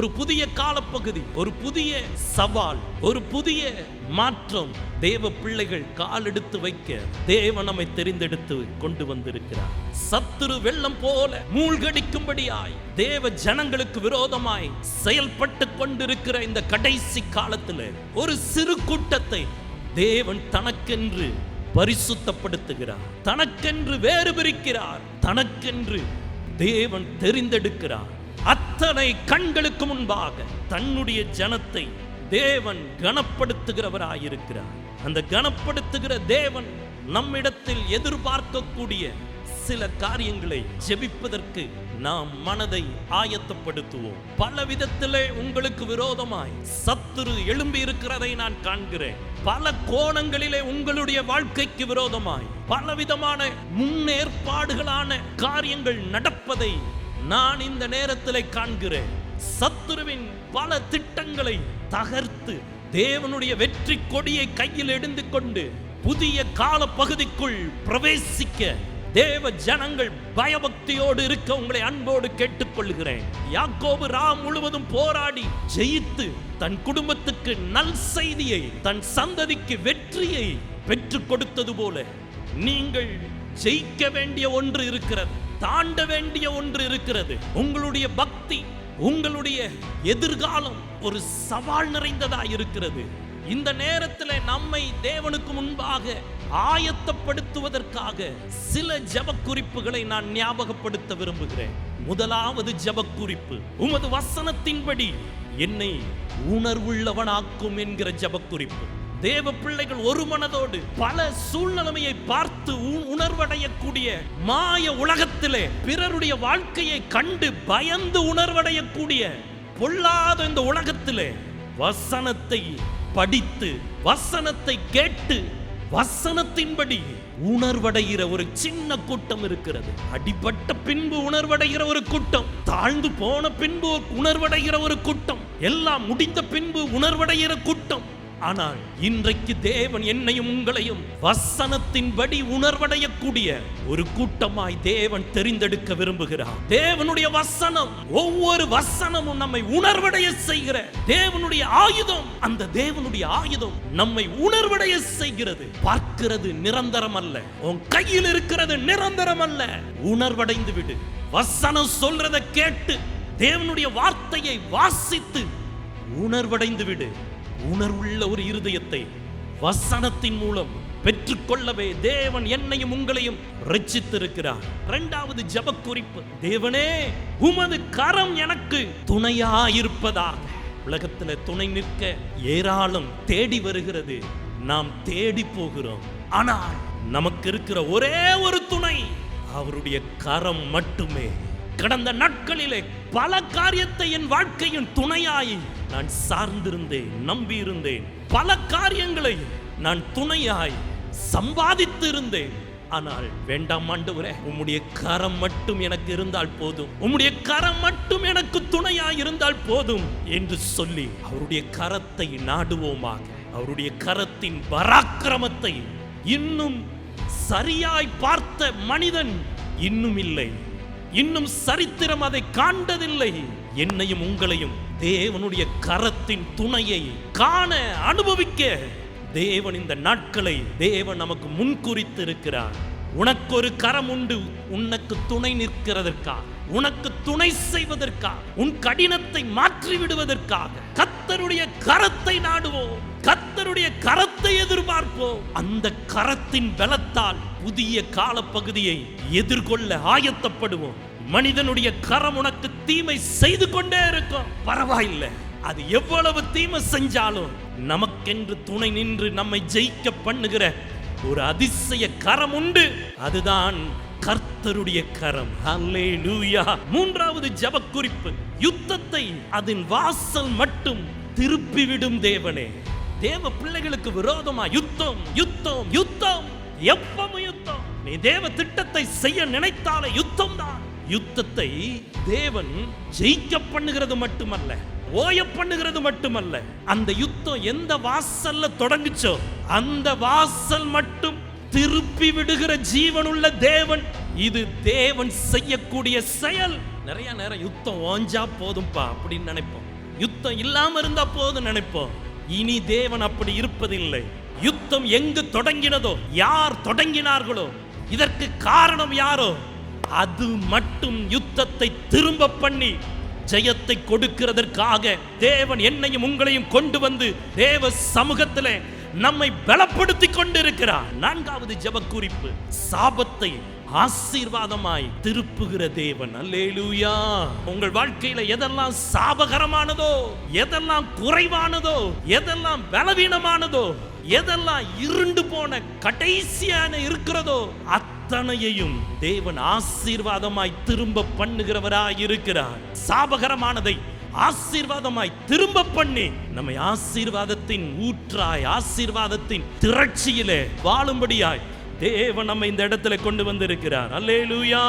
ஒரு புதிய காலப்பகுதி ஒரு புதிய சவால் ஒரு புதிய மாற்றம் தேவ பிள்ளைகள் காலெடுத்து வைக்க தேவன் நம்மை தெரிந்தெடுத்து கொண்டு வந்திருக்கிறார். சத்துரு வெள்ளம் போல மூழ்கடிக்கும்படியாய் தேவ ஜனங்களுக்கு விரோதமாய் செயல்பட்டு கொண்டிருக்கிற இந்த கடைசி காலத்துல ஒரு சிறு கூட்டத்தை தேவன் தனக்கென்று பரிசுத்தப்படுத்துகிறார். தனக்கென்று வேறு பிரிக்கிறார் தனக்கென்று தேவன் தெரிந்தெடுக்கிறார். அத்தனை கண்களுக்கு முன்பாக தன்னுடைய ஜனத்தை தேவன் கனப்படுத்துகிறவராயிருக்கிறார். அந்த கனப்படுத்துகிற தேவன் நம்மிடத்தில் எதிர்பார்க்கக்கூடிய சில காரியங்களை ஜெபிப்பதற்கு நாம் மனதை ஆயத்தப்படுத்துவோம். பல விதத்திலே உங்களுக்கு விரோதமாய் சத்துரு எழும்பி இருக்கிறதை நான் காண்கிறேன். பல கோணங்களிலே உங்களுடைய வாழ்க்கைக்கு விரோதமாய் பலவிதமான முன்னேற்பாடுகளான காரியங்கள் நடப்பதை நான் இந்த நேரத்திலே காண்கிறேன். சத்துருவின் பல திட்டங்களை தகர்த்து தேவனுடைய வெற்றி கொடியை கையில் எடுத்து கொண்டு புதிய கால பகுதிக்குள் பிரவேசிக்க தேவ ஜனங்கள் பயபக்தியோடு இருக்க உங்களை அன்போடு கேட்டுக்கொள்கிறேன். யாக்கோபு ராம் முழுவதும் போராடி ஜெயித்து தன் குடும்பத்துக்கு நல் செய்தியை தன் சந்ததிக்கு வெற்றியை பெற்றுக் கொடுத்தது போல நீங்கள் ஜெயிக்க வேண்டிய ஒன்று இருக்கிறது. தாண்ட வேண்டிய ஒன்று இருக்கிறது. உங்களுடைய பக்தி உங்களுடைய எதிர்காலம் ஒரு சவால் நிறைந்ததா இருக்கிறது. இந்த நேரத்தில் நம்மை தேவனுக்கு முன்பாக ஆயத்தப்படுத்துவதற்காக சில ஜப குறிப்புகளை நான் ஞாபகப்படுத்த விரும்புகிறேன். முதலாவது ஜெப குறிப்பு உமது வசனத்தின்படி என்னை உணர்வுள்ளவனாக்கும் என்கிற ஜப குறிப்பு தேவ பிள்ளைகள் ஒரு மனதோடு பல சூழ்நிலைமையை பார்த்து உணர்வடையக்கூடிய மாய உலகத்திலே பிறருடைய வாழ்க்கையை கண்டு பயந்து உணர்வடையக்கூடிய பொல்லாத இந்த உலகத்திலே வசனத்தை படித்து வசனத்தை கேட்டு வசனத்தின்படி உணர்வடைகிற ஒரு சின்ன கூட்டம் இருக்கிறது. அடிபட்ட பின்பு உணர்வடைகிற ஒரு கூட்டம் தாழ்ந்து போன பின்பு உணர்வடைகிற ஒரு கூட்டம் எல்லாம் முடிந்த பின்பு உணர்வடைகிற கூட்டம். ஆனால் இன்றைக்கு தேவன் என்னையும் உங்களையும் வசனத்தின்படி உணர்வடையக்கூடிய ஒரு கூட்டமாய் தேவன் தெரிந்தெடுக்க விரும்புகிறார். தேவனுடைய வசனம் ஒவ்வொரு வசனமும் நம்மை உணர்வடைய செய்கிற தேவனுடைய ஆயுதம். அந்த தேவனுடைய ஆயுதம் நம்மை உணர்வடைய செய்கிறது. பார்க்கிறது நிரந்தரம் அல்ல உன் கையில் இருக்கிறது நிரந்தரம் அல்ல உணர்வடைந்து விடு. வசனம் சொல்றதை கேட்டு தேவனுடைய வார்த்தையை வாசித்து உணர்வடைந்து விடு. உணர்வுள்ள ஒரு இருதயத்தை வசனத்தின் மூலம் பெற்றுக்கொள்ளவே தேவன் என்னையும் உங்களையும் ரட்சித்திருக்கிறார். இரண்டாவது ஜெப குறிப்பு தேவனே உமது கரம் எனக்கு துணையாயிருப்பதாக. உலகத்துல துணை நிற்க ஏராளம் தேடி வருகிறது. நாம் தேடி போகிறோம். ஆனால் நமக்கு இருக்கிற ஒரே ஒரு துணை அவருடைய கரம் மட்டுமே. கடந்த நாட்களிலே பல காரியத்தை என் வாழ்க்கையின் துணையாய் நான் சார்ந்திருந்தேன் நம்பியிருந்தேன். பல காரியங்களை நான் துணையாய் சம்பாதித்து இருந்தேன் ஆனால் வேண்டாம் ஆண்டவரே உம்முடைய கரம் மட்டும் எனக்கு இருந்தால் போதும். உம்முடைய கரம் மட்டும் எனக்கு துணையாய் இருந்தால் போதும் என்று சொல்லி அவருடைய கரத்தை நாடுவோமாக. அவருடைய கரத்தின் பராக்கிரமத்தை இன்னும் சரியாய் பார்த்த மனிதன் இன்னும் இல்லை. இன்னும் சரித்திரம் அதை காண்டதில்லை என்னையும் உங்களையும் தேவனுடைய கரத்தின் துணையை காண அனுபவிக்க. தேவன் இந்த நாட்களை தேவன் நமக்கு முன்குறித்து இருக்கிறார் உனக்கு ஒரு கரம் உண்டு உனக்கு துணை நிற்கிறதற்காக உனக்கு துணை செய்வதற்காக உன் கடினத்தை மாற்றி விடுவதற்காக கத்தருடைய கரத்தை நாடுவோம். கத்தருடைய கரத்தை எதிர்பார்ப்போம். அந்த கரத்தின் பலத்தால் புதிய காலப்பகுதியை எதிர்கொள்ள ஆயத்தப்படுவோம். மனிதனுடைய கரம் உனக்கு தீமை செய்து கொண்டே இருக்கும். பரவாயில்லை. அது எவ்வளவு தீமை செஞ்சாலும் நமக்கென்று துணை நின்று நம்மை ஜெயிக்க பண்ணுகிற ஒரு அதிசய கரம் உண்டு. அதுதான் கர்த்தருடைய கரம். ஹல்லேலூயா மூன்றாவது ஜெப குறிப்பு யுத்தத்தை அதன் வாசல் மட்டும் திருப்பிவிடும் தேவனே. தேவ பிள்ளைகளுக்கு விரோதமா யுத்தம் யுத்தம் யுத்தம். எப்பவும் யுத்தம் நீ தேவ திட்டத்தை செய்ய நினைத்தாலே யுத்தம் தான் யுத்தத்தை தேவன் ஜெயிக்க பண்ணுகிறது மட்டுமல்ல ஓய பண்ணுகிறது மட்டுமல்ல. அந்த யுத்தம் எந்த வாசல்ல தொடங்குச்சோ அந்த வாசல் மட்டும் திருப்பி விடுகிற ஜீவனுள்ள தேவன். இது தேவன் செய்யக்கூடிய செயல். நிறைய நேரம் யுத்தம் ஓஞ்சா போதும்பா அப்படின்னு நினைப்போம். யுத்தம் இல்லாம இருந்தா போதும் நினைப்போம். இனி தேவன் அப்படி இருப்பதில்லை. யுத்தம் எங்கு தொடங்கினதோ யார் தொடங்கினார்களோ இதற்கு காரணம் யாரோ அது மட்டும் யுத்தத்தை திரும்ப பண்ணி ஜெயத்தை கொடுக்கிறதற்காக தேவன் என்னையும் உங்களையும் கொண்டு வந்து தேவ சமூகத்தில் நம்மை பலப்படுத்தி கொண்டிருக்கிறார். நான்காவது ஜெப குறிப்பு சாபத்தை ஆசீர்வாதமாய் திருப்புகிற தேவன். அல்லேலூயா. உங்கள் வாழ்க்கையில எதெல்லாம் சாபகரமானதோ எதெல்லாம் குறைவானதோ எதெல்லாம் பலவீனமானதோ எதெல்லாம் இருண்டு போன கடைசியான இருக்கிறதோ அத்தனையையும் தேவன் ஆசீர்வாதமாய் திரும்ப பண்ணுகிறவராய் இருக்கிறார் சாபகரமானதை ஆசீர்வாதமாய் திரும்ப பண்ணி நம்மை ஆசீர்வாதத்தின் ஊற்றாய் ஆசீர்வாதத்தின் திரட்சியிலே வாழும்படியாய் தேவன் நம்ம இந்த இடத்துல கொண்டு வந்திருக்கிறார். அல்லேலூயா.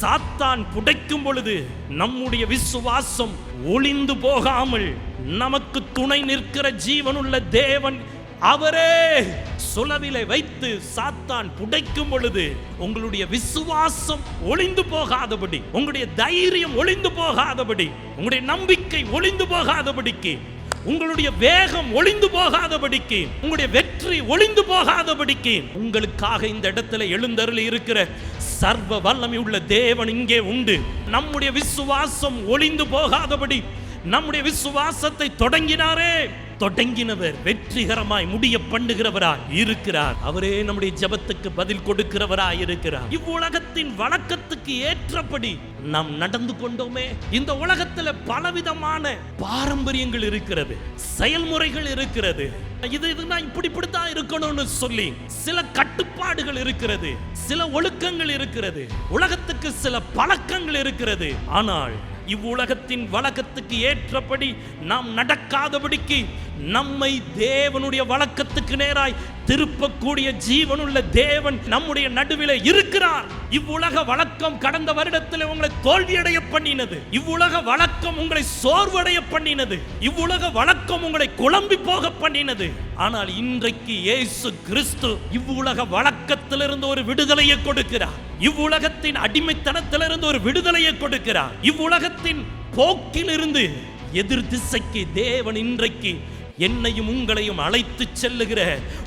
சாத்தான் புடைக்கும் பொழுது நம்முடைய விசுவாசம் ஒளிந்து போகாமல் நமக்கு துணை நிற்கிற ஜீவனுள்ள தேவன் அவரே. சுலவிலை வைத்து சாத்தான் புடைக்கும் பொழுது உங்களுடைய விசுவாசம் ஒளிந்து போகாதபடி உங்களுடைய தைரியம் ஒளிந்து போகாதபடி உங்களுடைய நம்பிக்கை ஒளிந்து போகாதபடிக்கு உங்களுடைய வேகம் ஒளிந்து போகாதபடிக்கு உங்களுடைய வெற்றி ஒளிந்து போகாதபடிக்கு உங்களுக்காக இந்த இடத்துல எழுந்தருளி இருக்கிற சர்வ வல்லமை உள்ள தேவன் இங்கே உண்டு. நம்முடைய விசுவாசம் ஒளிந்து போகாதபடி நம்முடைய விசுவாசத்தை தொடங்கினாரே. தொடங்கினவர் வெற்றிகரமாய் முடிய பண்ணுகிறவராய் இருக்கிறார். அவரே நம்முடைய ஜெபத்துக்கு பதில் கொடுக்கிறவராய் இருக்கிறார். இவ்வுலகத்தின் வழக்கத்துக்கு ஏற்றபடி நாம் நடந்து கொண்டோமே. இந்த உலகத்துல பலவிதமான பாரம்பரியங்கள் இருக்கிறது செயல்முறைகள் இருக்கிறது. இது இதுனா இப்படி இப்படித்தான் இருக்கணும்னு சொல்லி சில கட்டுப்பாடுகள் இருக்கிறது சில ஒழுக்கங்கள் இருக்கிறது. உலகத்துக்கு சில பழக்கங்கள் இருக்கிறது. ஆனால் இவ்வுலகத்தின் வழக்கத்துக்கு ஏற்றபடி நாம் நடக்காதபடிக்கு நம்மை தேவனுடைய வழக்கத்துக்கு நேராய் திருப்பக்கூடிய ஜீவனுள்ள தேவன் நம்முடைய நடுவில் இருக்கிறார். இவ்வுலக வழக்கம் கடந்த வருடத்தில் உங்களை தோல்வியடைய பண்ணினது. இவ்வுலக வழக்கம் உங்களை சோர்வடைய பண்ணினது. இவ்வுலக வழக்கம் உங்களை குழம்பி போக பண்ணினது. ஆனால் இன்றைக்கு இயேசு கிறிஸ்து இவ்வுலக வழக்கத்திலிருந்து ஒரு விடுதலையை கொடுக்கிறார். இவ்வுலகத்தின் அடிமைத்தனத்திலிருந்து ஒரு விடுதலையை கொடுக்கிறார். இவ்வுலகத்தின் போக்கிலிருந்து எதிர் திசைக்கு தேவன் இன்றைக்கு என்னையும் உங்களையும் அழைத்து செல்லுகிற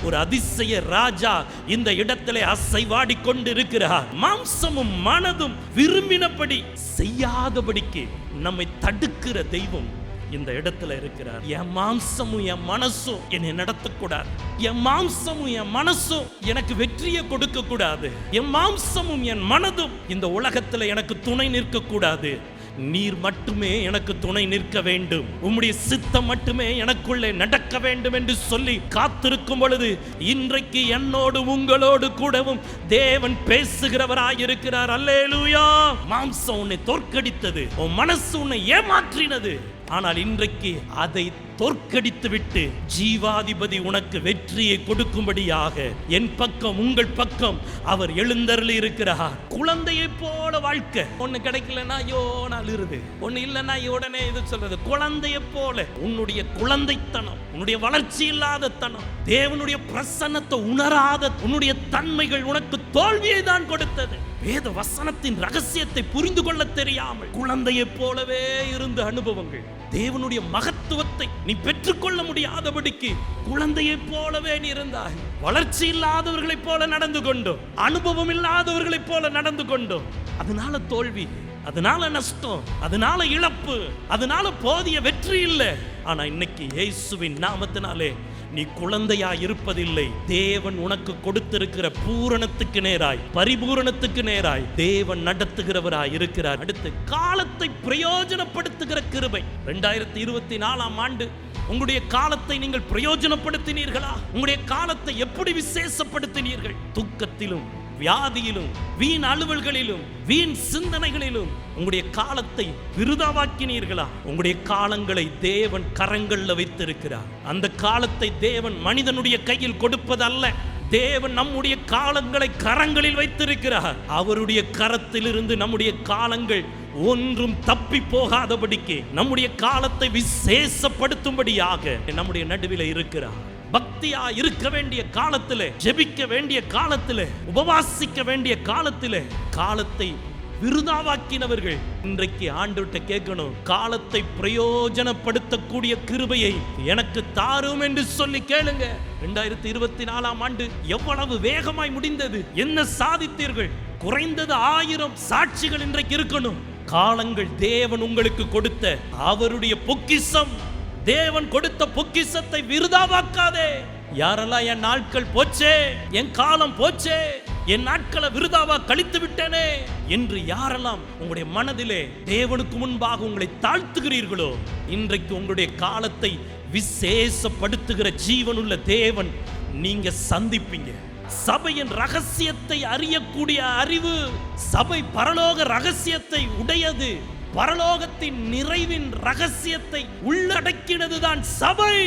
ஒரு அதிசய ராஜா இந்த இடத்திலே அசைவாடி கொண்டிருக்கிறார். மாம்சமும் மனதும் விரும்பினபடி செய்யாதபடிக்கு நம்மை தடுக்கிற தெய்வம் இந்த இடத்துல இருக்கிறார். என் மாம்சமும் என் மனசும் என்னை நடத்தக்கூடாது. என் மாம்சமும் என் மனசும் எனக்கு வெற்றியை கொடுக்க கூடாது என் மாம்சமும் என் மனதும் இந்த உலகத்துல எனக்கு துணை நிற்க கூடாது நீர் மட்டுமே எனக்கு துணை நிற்க வேண்டும். உம்முடைய சித்தம் மட்டுமே எனக்குள்ளே நடக்க வேண்டும் என்று சொல்லி காத்திருக்கும் பொழுது இன்றைக்கு என்னோடு உங்களோடு கூடவும் தேவன் பேசுகிறவராயிருக்கிறார் அல்லேலூயா! மாம்சம் உன்னை தோற்கடித்தது. உன் மனசு உன்னை ஏமாற்றினது. ஆனால் இன்றைக்கு அதை தோற்கடித்துவிட்டு ஜீவாதிபதி உனக்கு வெற்றியை கொடுக்கும்படியாக என் பக்கம் உங்கள் பக்கம் அவர் எழுந்தருள் இருக்கிறார். குழந்தையை போல வாழ்க்கை. ஒண்ணு கிடைக்கலன்னா ஐயோ நான் அழுறது. ஒண்ணு இல்லைன்னா உடனே இது சொல்றது. குழந்தையை போல உன்னுடைய குழந்தைத்தனம் உன்னுடைய வளர்ச்சி இல்லாத தனம் தேவனுடைய பிரசன்னத்தை உணராத உன்னுடைய தன்மைகள் உனக்கு தோல்வியை தான் கொடுத்தது. வேத வசனத்தின் ரகசியத்தை புரிந்து கொள்ள தெரியாமல் குழந்தையைப் போலவே இருந்த அனுபவங்கள். தேவனுடைய மகத்துவத்தை நீ பெற்றுக்கொள்ள முடியாதபடிக்கு குழந்தையைப் போலவே நீ இருந்தாய். வளர்ச்சி இல்லாதவர்களைப் போல நடந்து கொண்டோம். அனுபவம் இல்லாதவர்களைப் போல நடந்து கொண்டோம். அதனால தோல்வி அதனால நஷ்டம் அதனால இழப்பு அதனால போதிய வெற்றி இல்லை. ஆனா இன்னைக்கு இயேசுவின் நாமத்தினாலே நீ குழந்தையா இருப்பதில்லை. தேவன் உனக்கு கொடுத்திருக்கிற பூரணத்துக்கு நேராய் பரிபூரணத்துக்கு நேராய் தேவன் நடத்துகிறவராய் இருக்கிறார். அடுத்து காலத்தை பிரயோஜனப்படுத்துகிற கிருபை. ரெண்டாயிரத்தி இருபத்தி நாலாம் ஆண்டு உங்களுடைய காலத்தை நீங்கள் பிரயோஜனப்படுத்தினீர்களா? உங்களுடைய காலத்தை எப்படி விசேஷப்படுத்தினீர்கள்? துக்கத்திலும் வியாதியிலும் வீண் அலுவல்களிலும் வீண் சிந்தனைகளிலும் உங்களுடைய காலத்தை விருதாவாக்கினீர்களா? உங்களுடைய காலங்களை தேவன் கரங்கள்ல வைத்திருக்கிறார். அந்த காலத்தை தேவன் மனிதனுடைய கையில் கொடுப்பதல்ல. தேவன் நம்முடைய காலங்களை கரங்களில் வைத்திருக்கிறார். அவருடைய கரத்திலிருந்து நம்முடைய காலங்கள் ஒன்றும் தப்பி போகாதபடிக்கு நம்முடைய காலத்தை விசேஷப்படுத்தும்படியாக நம்முடைய நடுவில் இருக்கிறார். பக்தியா இருக்க வேண்டிய காலத்திலே ஜெபிக்க வேண்டிய காலத்திலே உபவாசிக்க வேண்டிய காலத்திலே காலத்தை விருதாவாக்கினவர்கள் இன்றைக்கு ஆண்டுகிட்ட கேட்கணும். காலத்தை பிரயோஜனப்படுத்தக்கூடிய கிருபையை எனக்கு தாரும் என்று சொல்லி கேளுங்க. ரெண்டாயிரத்தி இருபத்தி நாலாம் ஆண்டு எவ்வளவு வேகமாய் முடிந்தது? என்ன சாதித்தீர்கள்? குறைந்தது ஆயிரம் சாட்சிகள் இன்றைக்கு இருக்கணும். காலங்கள் தேவன் உங்களுக்கு கொடுத்த அவருடைய பொக்கிஷம். தேவன் கொடுத்த பொக்கிஷத்தை விருதாவாக்காதே. யாரெல்லாம் என் நாட்கள் போச்சே என் காலம் போச்சே என் நாட்களை விருதாவா கழித்து விட்டேனே என்று யாரெல்லாம் உங்களுடைய மனதிலே தேவனுக்கு முன்பாக உங்களை தாழ்த்துகிறீர்களோ இன்றைக்கு உங்களுடைய காலத்தை விசேஷப்படுத்துகிற ஜீவனுள்ள தேவன் நீங்க சந்திப்பீங்க. சபையின் ரகசியத்தை அறியக்கூடிய அறிவு சபை பரலோக ரகசியத்தை உடையது. பரலோகத்தின் நிறைவின் ரகசியத்தை உள்ளடக்கினதுதான் சபை.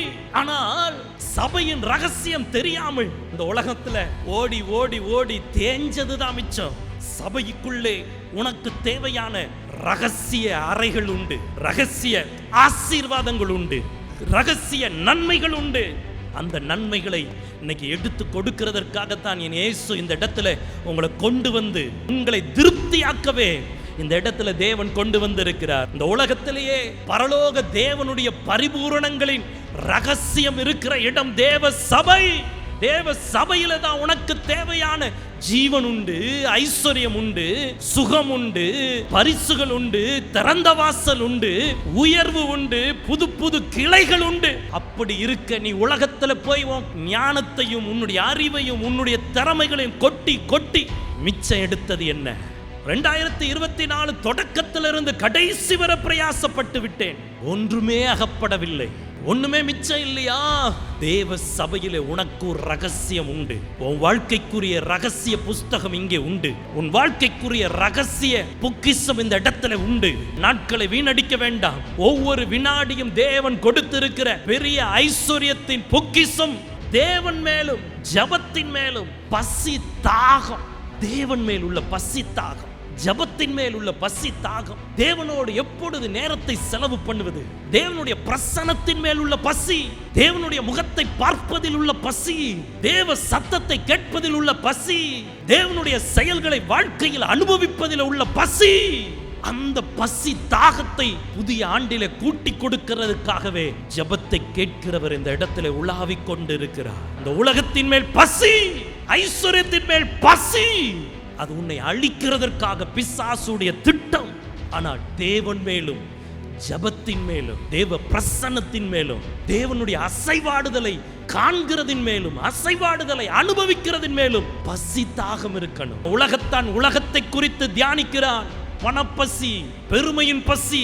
ஆனால் சபையின் ரகசியம் தெரியாமல் இந்த உலகத்துல ஓடி ஓடி ஓடி தேஞ்சதுதான் மிச்சம். சபைக்குள்ளே உனக்கு தேவையான ரகசிய அறைகள் உண்டு ரகசிய ஆசீர்வாதங்கள் உண்டு ரகசிய நன்மைகள் உண்டு. அந்த நன்மைகளை இன்னைக்கு எடுத்து கொடுக்கிறதற்காகத்தான் என் இயேசு இந்த இடத்துல உங்களை கொண்டு வந்து உங்களை திருப்தியாக்கவே இந்த இடத்துல தேவன் கொண்டு வந்திருக்கிறார். இந்த உலகத்திலேயே பரலோக தேவனுடைய பரிபூரணங்களின் ரகசியம் இருக்கிற இடம் தேவ சபை. தேவ சபையில தான் உனக்கு தேவையான ஜீவன் உண்டு ஐஸ்வர்யம் உண்டு சுகம் உண்டு பரிசுகள் உண்டு திறந்த வாசல் உண்டு உயர்வு உண்டு புது புது கிளைகள் உண்டு. அப்படி இருக்க நீ உலகத்துல போய் ஞானத்தையும் உன்னுடைய அறிவையும் உன்னுடைய திறமைகளையும் கொட்டி கொட்டி மிச்சம் எடுத்தது என்ன? ரெண்டாயிரத்தி இருபத்தி நாலு தொடக்கத்திலிருந்து கடைசி வர பிரயாசப்பட்டு விட்டேன். ஒன்றுமே அகப்படவில்லை. ஒண்ணுமே மிச்சம் இல்லையா? தேவ சபையிலே உனக்கு ஒரு ரகசியம் உண்டு. உன் வாழ்க்கைக்குரிய ரகசிய புஸ்தகம் இங்கே உண்டு. உன் வாழ்க்கைக்குரிய ரகசிய பொக்கிஷம் இந்த இடத்துல உண்டு. நாட்களை வீணடிக்க வேண்டாம். ஒவ்வொரு வினாடியும் தேவன் கொடுத்திருக்கிற பெரிய ஐஸ்வர்யத்தின் பொக்கிசம் தேவன் மேலும் ஜபத்தின் மேலும் பசி தாகம். தேவன் மேல் உள்ள பசி தாகம். ஜபத்தின் மேல் உள்ள பசி தாகம் தேவனோடு எப்பொழுது நேரத்தை செலவு பண்ணுவது? தேவனுடைய பிரசனத்தின் மேல் உள்ள பசி தேவனுடைய முகத்தை பார்ப்பதில் உள்ள பசி தேவ சத்தத்தை கேட்பதில் உள்ள பசி தேவனுடைய செயல்களை வாழ்க்கையில் அனுபவிப்பதில் உள்ள பசி அந்த பசி தாகத்தை புதிய ஆண்டிலே கூட்டி கொடுக்கிறதுக்காகவே ஜபத்தை கேட்கிறவர் இந்த இடத்துல உலாவிக் கொண்டிருக்கிறார். இந்த உலகத்தின் மேல் பசி ஐஸ்வர்யத்தின் மேல் பசி அது உன்னை அழிக்கிறதற்காக பிசாசுடைய திட்டம். ஆனால் தேவன் மேலும் ஜபத்தின் மேலும் தேவ பிரசன்னத்தின் மேலும் தேவனுடைய அசைவாடுதலை காண்கிறதின் மேலும் அசைவாடுதலை அனுபவிக்கிறதின் மேலும் பசி தாகம் இருக்கணும். உலகத்தான் உலகத்தை குறித்து தியானிக்கிறான். பணப்பசி பெருமையின் பசி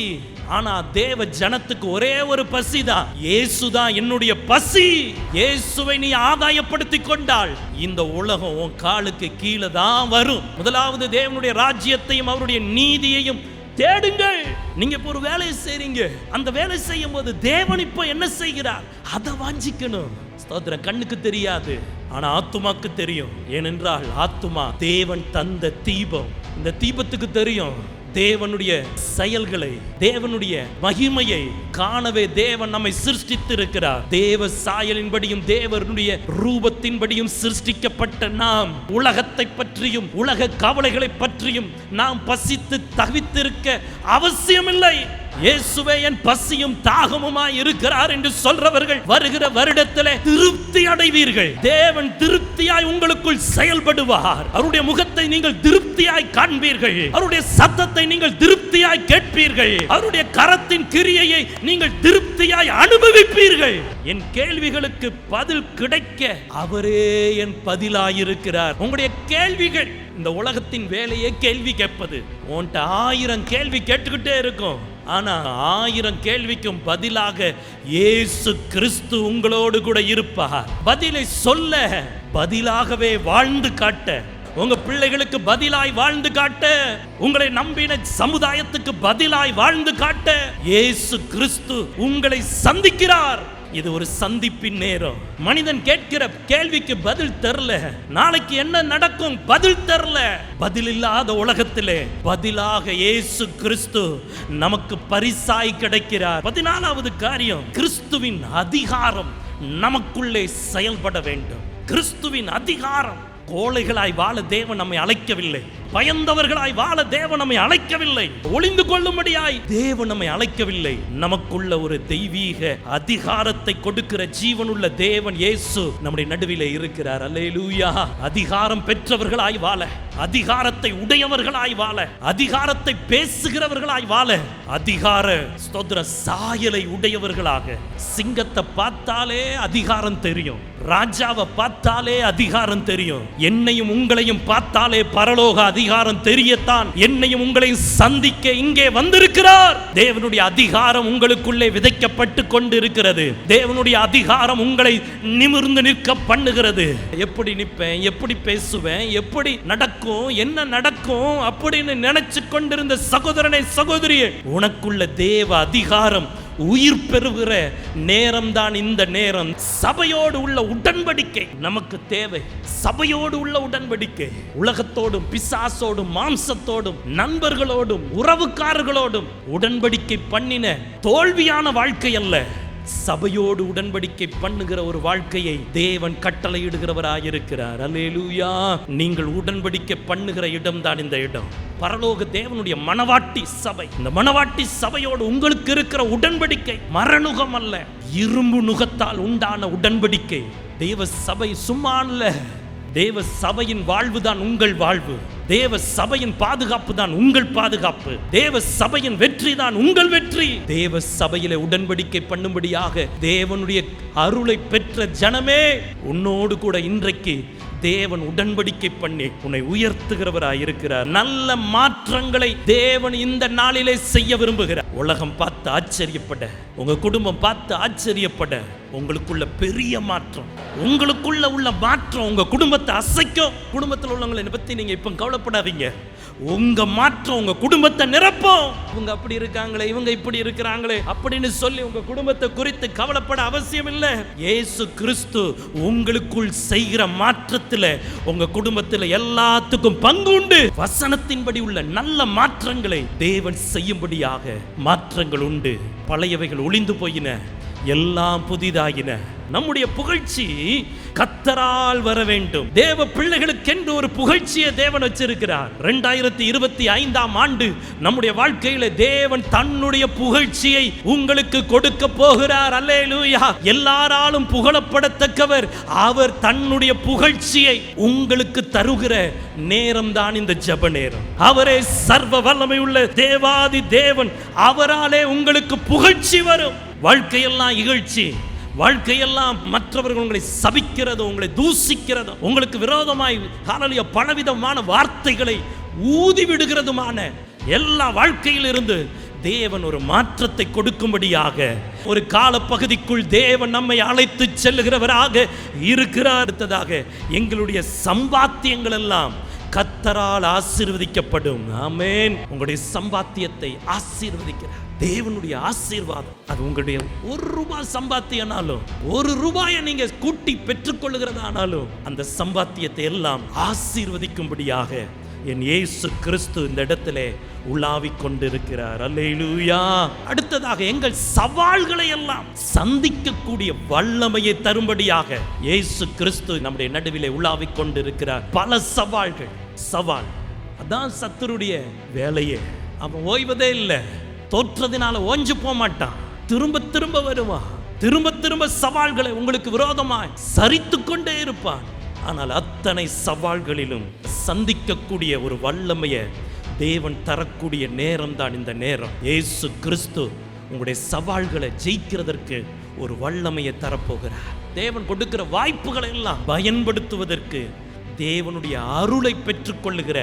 ஆனா தேவ ஜனத்துக்கு ஒரே ஒரு பசி தான் இயேசுதான் என்னுடைய பசி. இயேசுவை நீ ஆதாயப்படுத்தி கொண்டால் இந்த உலகம் உன் காலுக்கு கீழே தான் வரும். முதலாவது தேவனுடைய ராஜ்யத்தையும் அவருடைய நீதியையும் தேடுங்கள். நீங்க இப்போ ஒரு வேலையை செய்றீங்க. அந்த வேலை செய்யும் போது தேவன் இப்போ என்ன செய்கிறார்? அதை வாஞ்சிக்கணும். ஸ்தோத்திரம் கண்ணுக்கு தெரியாது ஆனா ஆத்துமாக்கு தெரியும். ஏனென்றால் ஆத்துமா தேவன் தந்த தீபம். இந்த தீபத்துக்கு தெரியும். தேவனுடைய செயல்களை தேவனுடைய மகிமையை காணவே தேவன் நம்மை சிருஷ்டித்திருக்கிறார். தேவ சாயலின்படியும் தேவனுடைய ரூபத்தின்படியும் சிருஷ்டிக்கப்பட்ட நாம் உலகத்தை பற்றியும் உலக கவலைகளை பற்றியும் நாம் பசித்து தவித்திருக்க அவசியமில்லை. இயேசுவே என் பசியும் தாகமுமாய் இருக்கிறார் என்று சொல்றவர்கள் வருகிற வருடத்தில் திருப்தி அடைவீர்கள். தேவன் திருப்தியாய் உங்களுக்குள் செயல்படுவார். அவருடைய முகத்தை நீங்கள் திருப்தியாய் காண்பீர்கள். அவருடைய சத்தத்தை நீங்கள் திருப்தியாய் கேட்பீர்கள். அவருடைய கரத்தின் கிரியையை நீங்கள் திருப்தியாய் அனுபவிப்பீர்கள். என் கேள்விகளுக்கு பதில் கிடைக்க அவரே என் பதிலாயிருக்கிறார். உங்களுடைய கேள்விகள் இந்த உலகத்தின் வேலையே கேள்வி கேட்பது. உன்கிட்ட ஆயிரம் கேள்வி கேட்டுக்கிட்டே இருக்கும். ஆனா ஆயிரம் கேள்விக்கும் பதிலாக இயேசு கிறிஸ்து உங்களோடு கூட இருப்பார். பதிலை சொல்ல பதிலாகவே வாழ்ந்து காட்ட. உங்க பிள்ளைகளுக்கு பதிலாய் வாழ்ந்து காட்ட. உங்களை நம்பின சமுதாயத்துக்கு பதிலாய் வாழ்ந்து காட்ட. இயேசு கிறிஸ்து உங்களை சந்திக்கிறார். இது ஒரு சந்திப்பின் நேரம். மனிதன் கேட்கிற கேள்விக்கு பதில் தெரில. நாளைக்கு என்ன நடக்கும் பதில் தெரில. பதில் இல்லாத உலகத்திலே பதிலாக இயேசு கிறிஸ்து நமக்கு பரிசாய் கிடைக்கிறார். பதினாலாவது காரியம் கிறிஸ்துவின் அதிகாரம் நமக்குள்ளே செயல்பட வேண்டும். கிறிஸ்துவின் அதிகாரம் கோழைகளாய் வாழ தேவன் நம்மை அழைக்கவில்லை. பயந்தவர்களாய் வாழ தேவன் நம்மை அழைக்கவில்லை. ஒளிந்து கொள்ளும்படியாய் தேவன் நம்மை அழைக்கவில்லை. நமக்குள்ள ஒரு தெய்வீக அதிகாரத்தை கொடுக்கிற ஜீவனுள்ள தேவன் இயேசு நம்முடைய நடுவிலே இருக்கிறார். அல்லேலூயா. அதிகாரம் பெற்றவர்களாய் வாழ அதிகாரத்தை உடையவர்களாய் வாழ அதிகாரத்தை பேசுகிறவர்களாய் வாழ அதிகார ஸ்தோத்திர சாயலை உடையவர்களாக. சிங்கத்தை பார்த்தாலே அதிகாரம் தெரியும். ராஜாவை பார்த்தாலே அதிகாரம் தெரியும். என்னையும் உங்களையும் பார்த்தாலே பரலோக அதிகாரம் தெரியத்தான். என்னையும் உங்களையும் சந்திக்க இங்கே வந்திருக்கிறார். தேவனுடைய அதிகாரம் உங்களுக்குள்ளே விதைக்கப்பட்டு கொண்டு இருக்கிறது தேவனுடைய அதிகாரம் உங்களை நிமிர்ந்து நிற்க பண்ணுகிறது. எப்படி நிற்பேன்? எப்படி பேசுவேன்? எப்படி நடக்கும்? என்ன நடக்கும்? அப்படின்னு நினைச்சு கொண்டிருந்த சகோதரனை சகோதரியே உனக்குள்ள தேவ அதிகாரம் உயிர் பெறுகிற நேரம் தான் இந்த நேரம். சபையோடு உள்ள உடன்படிக்கை நமக்கு தேவை. சபையோடு உள்ள உடன்படிக்கை. உலகத்தோடும் பிசாசோடும் மாம்சத்தோடும் நண்பர்களோடும் உறவுக்காரர்களோடும் உடன்படிக்கை பண்ணின தோல்வியான வாழ்க்கை அல்ல. சபையோடு உடன்படிக்கை பண்ணுகிற ஒரு வாழ்க்கையை தேவன் கட்டளையிடுகிறவராயிருக்கிறார். அலேலூயா நீங்கள் உடன்படிக்கை பண்ணுகிற இடம் தான் இந்த இடம். பரலோக தேவனுடைய மணவாட்டி சபை. இந்த மணவாட்டி சபையோடு உங்களுக்கு இருக்கிற உடன்படிக்கை மரணுகம் அல்ல இரும்பு நுகத்தால் உண்டான உடன்படிக்கை. தெய்வ சபை சும்மா அல்ல. தேவ சபையின் வாழ்வு தான் உங்கள் வாழ்வு. தேவ சபையின் பாதுகாப்பு தான் உங்கள் பாதுகாப்பு. தேவ சபையின் வெற்றி தான் உங்கள் வெற்றி. தேவ சபையில உடன்படிக்கை பண்ணும்படியாக தேவனுடைய அருளை பெற்ற ஜனமே உன்னோடு கூட இன்றைக்கு தேவன் உடன்படிக்கை பண்ணி உன்னை உயர்த்துகிறவராய் இருக்கிறார். நல்ல மாற்றங்களை தேவன் இந்த நாளிலே செய்ய விரும்புகிறார். உலகம் பார்த்து ஆச்சரியப்பட உங்க குடும்பம் பார்த்து ஆச்சரியப்பட உங்களுக்குள்ள பெரிய மாற்றம் உங்களுக்குள்ள உள்ள மாற்றம் உங்கள் குடும்பத்தை அசைக்கும். குடும்பத்தில் உள்ளவங்களை பற்றி நீங்கள் இப்போ கவலைப்படாதீங்க. உங்கள் மாற்றம் உங்கள் குடும்பத்தை நிரப்பும். இவங்க அப்படி இருக்காங்களே இவங்க இப்படி இருக்கிறாங்களே அப்படின்னு சொல்லி உங்கள் குடும்பத்தை குறித்து கவலைப்பட அவசியம் இல்லை. ஏசு கிறிஸ்து உங்களுக்குள் செய்கிற மாற்றத்தில் உங்கள் குடும்பத்தில் எல்லாத்துக்கும் பங்கு உண்டு. வசனத்தின்படி உள்ள நல்ல மாற்றங்களை தேவன் செய்யும்படியாக மாற்றங்கள் உண்டு. பழையவைகள் ஒளிந்து போயின. எல்லாம் புதிதாகின நம்முடைய புகழ்ச்சி கத்தரால் வர வேண்டும். தேவ பிள்ளைகளுக்கென்று ஒரு புகழ்ச்சியை தேவன் வச்சிருக்கிறார். ரெண்டாயிரத்தி இருபத்தி ஐந்தாம் ஆண்டு நம்முடைய வாழ்க்கையில தேவன் தன்னுடைய புகழ்ச்சியை உங்களுக்கு கொடுக்க போகிறார். அல்லேலூயா. எல்லாராலும் புகழப்படத்தக்கவர் அவர் தன்னுடைய புகழ்ச்சியை உங்களுக்கு தருகிற நேரம் தான் இந்த ஜப நேரம். அவரே சர்வ வல்லமை உள்ள தேவாதி தேவன். அவராலே உங்களுக்கு புகழ்ச்சி வரும். வாழ்க்கையெல்லாம் இகழ்ச்சி வாழ்க்கையெல்லாம் மற்றவர்கள் உங்களை சபிக்கிறதோ உங்களை தூசிக்கிறதோ உங்களுக்கு விரோதமாய் காலலிய பலவிதமான வார்த்தைகளை ஊதி விடுகிறதுமான எல்லா வாழ்க்கையில் இருந்து தேவன் ஒரு மாற்றத்தை கொடுக்கும்படியாக ஒரு காலப்பகுதிக்குள் தேவன் நம்மை அழைத்து செல்லுகிறவராக இருக்கிறார். அடுத்ததாக எங்களுடைய சம்பாத்தியங்கள் எல்லாம் கத்தரால் ஆசீர்வதிக்கப்படும். ஆமேன். உங்களுடைய சம்பாத்தியத்தை ஆசீர்வதிக்கிறார். தேவனுடைய ஆசீர்வாதம். அது உங்களுடைய ஒரு ரூபாய் சம்பாத்தியனாலும் ஒரு ரூபாயை நீங்க கூட்டி பெற்றுக்கொள்ளுகிறதானாலும் அந்த சம்பாத்தியத்தை எல்லாம் ஆசீர்வதிக்கும்படியாக என் இயேசு கிறிஸ்து இந்த இடத்துல உலாவிக் கொண்டிருக்கிறார். அல்லேலூயா. அடுத்ததாக எங்கள் சவால்களை எல்லாம் சந்திக்கக்கூடிய வல்லமையை தரும்படியாக இயேசு கிறிஸ்து நம்முடைய நடுவிலே உலாவிக் கொண்டிருக்கிறார். பல சவால்கள். சவால். அதான் சத்துருடைய வேலையே. அவன் ஓய்வதே இல்லை. தோற்றதினால ஓஞ்சு போக மாட்டான். திரும்ப திரும்ப வருவான். திரும்ப திரும்ப சவால்களை உங்களுக்கு விரோதமாய் சரித்து கொண்டே இருப்பான். ஆனால் அத்தனை சவால்களிலும் சந்திக்கக்கூடிய ஒரு வல்லமைய தேவன் தரக்கூடிய நேரம் தான் இந்த நேரம். ஏசு கிறிஸ்து உங்களுடைய சவால்களை ஜெயிக்கிறதற்கு ஒரு வல்லமையை தரப்போகிறார். தேவன் கொடுக்கிற வாய்ப்புகளை எல்லாம் பயன்படுத்துவதற்கு தேவனுடைய அருளை பெற்றுக்கொள்ளுகிற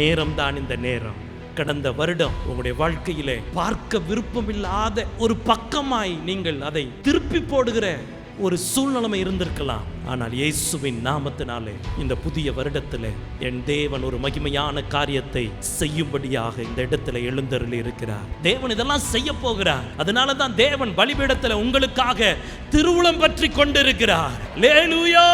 நேரம் தான் இந்த நேரம். கடந்த வருடம் உங்களுடைய வாழ்க்கையிலே பார்க்க விருப்பமில்லாத ஒரு பக்கமாய் நீங்கள் அதை திருப்பி போடுகிற ஒரு சூழ்நிலைமை இருந்திருக்கலாம். ஆனால் இயேசுவின் நாமத்தினாலே இந்த புதிய வருடத்தில் என் தேவன் ஒரு மகிமையான காரியத்தை செய்யும்படியாக இந்த இடத்துல எழுந்தருளி இருக்கிறார். தேவன் இதெல்லாம் செய்ய போகிறார். அதனால தான் தேவன் பலிபீடத்தில் உங்களுக்காக திருவுளம் பற்றி கொண்டிருக்கிறார். லேலுயா